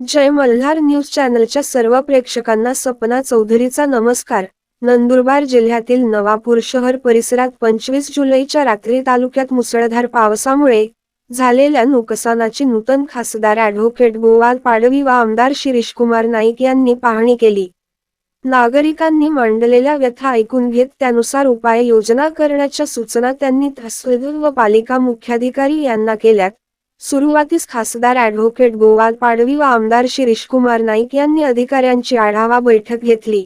जय Malhar news चॅनलच्या सर्व प्रेक्षकांना सपना चौधरीचा नमस्कार. नंदुरबार जिल्ह्यातील नवापूर शहर परिसरात पंचवीस जुलैच्या रात्री तालुक्यात मुसळधार पावसामुळे झालेल्या नुकसानाची नूतन खासदार ॲडव्होकेट गोवाल पाडवी व आमदार शिरीष कुमार नाईक यांनी पाहणी केली. नागरिकांनी मांडलेल्या व्यथा ऐकून घेत त्यानुसार उपाययोजना करण्याच्या सूचना त्यांनी तहसीलदार व पालिका मुख्याधिकारी यांना केल्यात. सुरुवातीस खासदार ॲडव्होकेट गोवाल पाडवी व आमदार शिरीष कुमार नाईक यांनी अधिकाऱ्यांची आढावा बैठक घेतली.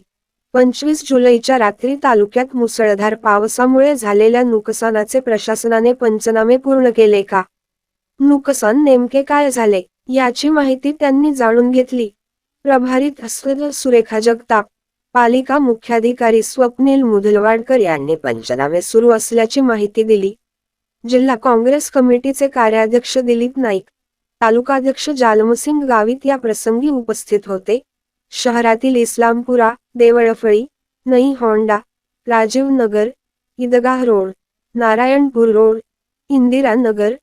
पंचवीस जुलैच्या रात्री तालुक्यात मुसळधार पावसामुळे झालेल्या नुकसानाचे प्रशासनाने पंचनामे पूर्ण केले का? नुकसान नेमके काय झाले? याची माहिती त्यांनी जाणून घेतली. प्रभारी तहसीलदार सुरेखा जगताप पालिका मुख्याधिकारी स्वप्नील मुधलवाडकर यांनी पंचनामे सुरू असल्याची माहिती दिली. जिल्हा काँग्रेस कमिटीचे कार्याध्यक्ष दिलीप नाईक तालुकाध्यक्ष जालमसिंग गावित या प्रसंगी उपस्थित होते. शहरातील इस्लामपुरा देवळफळी नई होंडा राजीव नगर ईदगाह रोड नारायणपूर रोड इंदिरा नगर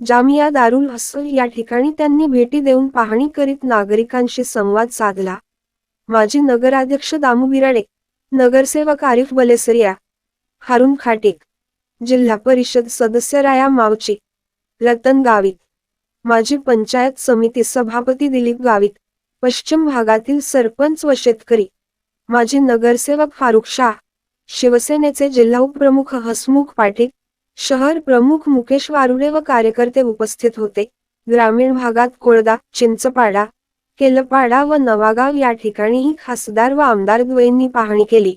जामिया दारुल हसल या ठिकाणी त्यांनी भेटी देऊन पाहणी करीत नागरिकांशी संवाद साधला. माजी नगराध्यक्ष दामू बिराडे नगरसेवक आरिफ बलेसरिया हारून खाटिक जिल्हा परिषद सदस्य राया मावची. रतन गावित माजी पंचायत समिती सभापती दिलीप गावित. पश्चिम भागातील सरपंच व शेतकरी. माजी नगरसेवक फारुख शाह. शिवसेनेचे जिल्हा उपप्रमुख हसमुख पाटील. शहर प्रमुख मुकेश वारुडे व कार्यकर्ते उपस्थित होते. ग्रामीण भागात कोळदा चिंचपाडा केलपाडा व नवागाव या ठिकाणीही खासदार व आमदार द्वयींनी पाहणी केली.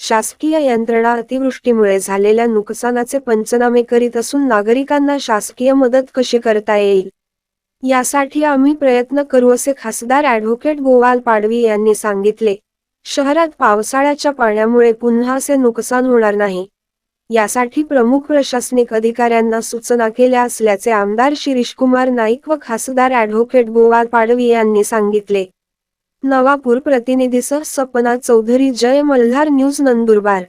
शासकीय यंत्रणा अतिवृष्टीमुळे झालेल्या नुकसानाचे पंचनामे करीत असून नागरिकांना शासकीय मदत कशी करता येईल? यासाठी आम्ही प्रयत्न करू असे खासदार ॲडव्होकेट गोवाल पाडवी यांनी सांगितले. शहरात पावसाळ्याच्या पाण्यामुळे पुन्हा असे नुकसान होणार नाही. यासाठी प्रमुख प्रशासनिक अधिकाऱ्यांना सूचना केल्या असल्याचे आमदार शिरीषकुमार नाईक व खासदार ॲडव्होकेट गोवाल पाडवी यांनी सांगितले. नवापूर प्रतिनिधीसह सपना चौधरी जय मल्हार न्यूज नंदुरबार.